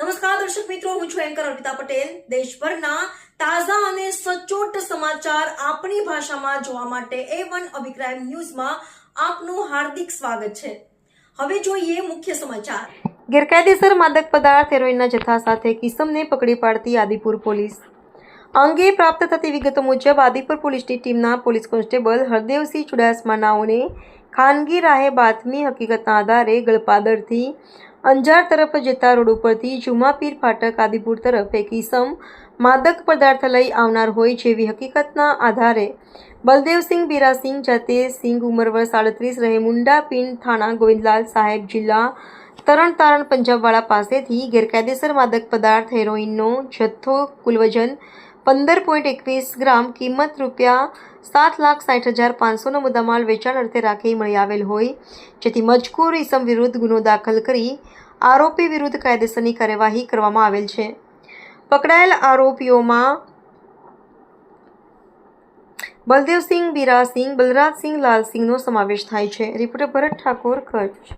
નમસ્કાર, દર્શક મિત્રો, હું છું એન્કર અર્પિતા પટેલ. દેશભરના તાજા અને સચોટ સમાચાર આપણી ભાષામાં જોવા માટે એ વન અભિપ્રાય ન્યૂઝમાં આપનું હાર્દિક સ્વાગત છે. હવે જોઈએ મુખ્ય સમાચાર. ગેરકાયદેસર માદક પદાર્થ હેરોઇનના જથ્થા સાથે કિસમને પકડી પાડતી આદિપુર પોલીસ. અંગે પ્રાપ્ત થતી વિગતો મુજબ, આદિપુર પોલીસની ટીમના પોલીસ કોન્સ્ટેબલ હરદેવસિંહ ચુડાસમા નાઓને ખાનગી રાહે બાતમી હકીકતના આધારે ગળપાદરથી અંજાર તરફ જતા રોડ ઉપરથી જુમાપીર ફાટક આદિપુર તરફ એક ઈસમ માદક પદાર્થ લઈ આવનાર હોય જેવી હકીકતના આધારે બલદેવસિંહ બીરાસિંહ જાતે સિંહ ઉંમર વર્ષ સાડત્રીસ રહે મુંડા પિંડ થાણા ગોવિંદલાલ સાહેબ જિલ્લા તરણ તારણ પંજાબવાળા પાસેથી ગેરકાયદેસર માદક પદાર્થ હેરોઇનનો જથ્થો કુલ વજન પંદર પોઈન્ટ એકવીસ ગ્રામ કિંમત રૂપિયા સાત લાખ સાઠ હજાર પાંચસોનો મુદ્દામાલ વેચાણ અર્થે રાખી મળી આવેલ હોય. જેથી મજકૂર ઇસમ વિરુદ્ધ ગુનો દાખલ કરી આરોપી વિરુદ્ધ કાયદેસરની કાર્યવાહી કરવામાં આવેલ છે. પકડાયેલ આરોપીઓમાં બલદેવસિંહ, બીરાસિંહ, બલરાજસિંહ, લાલસિંહનો સમાવેશ થાય છે. રિપોર્ટર ભરત ઠાકોર કચ્છ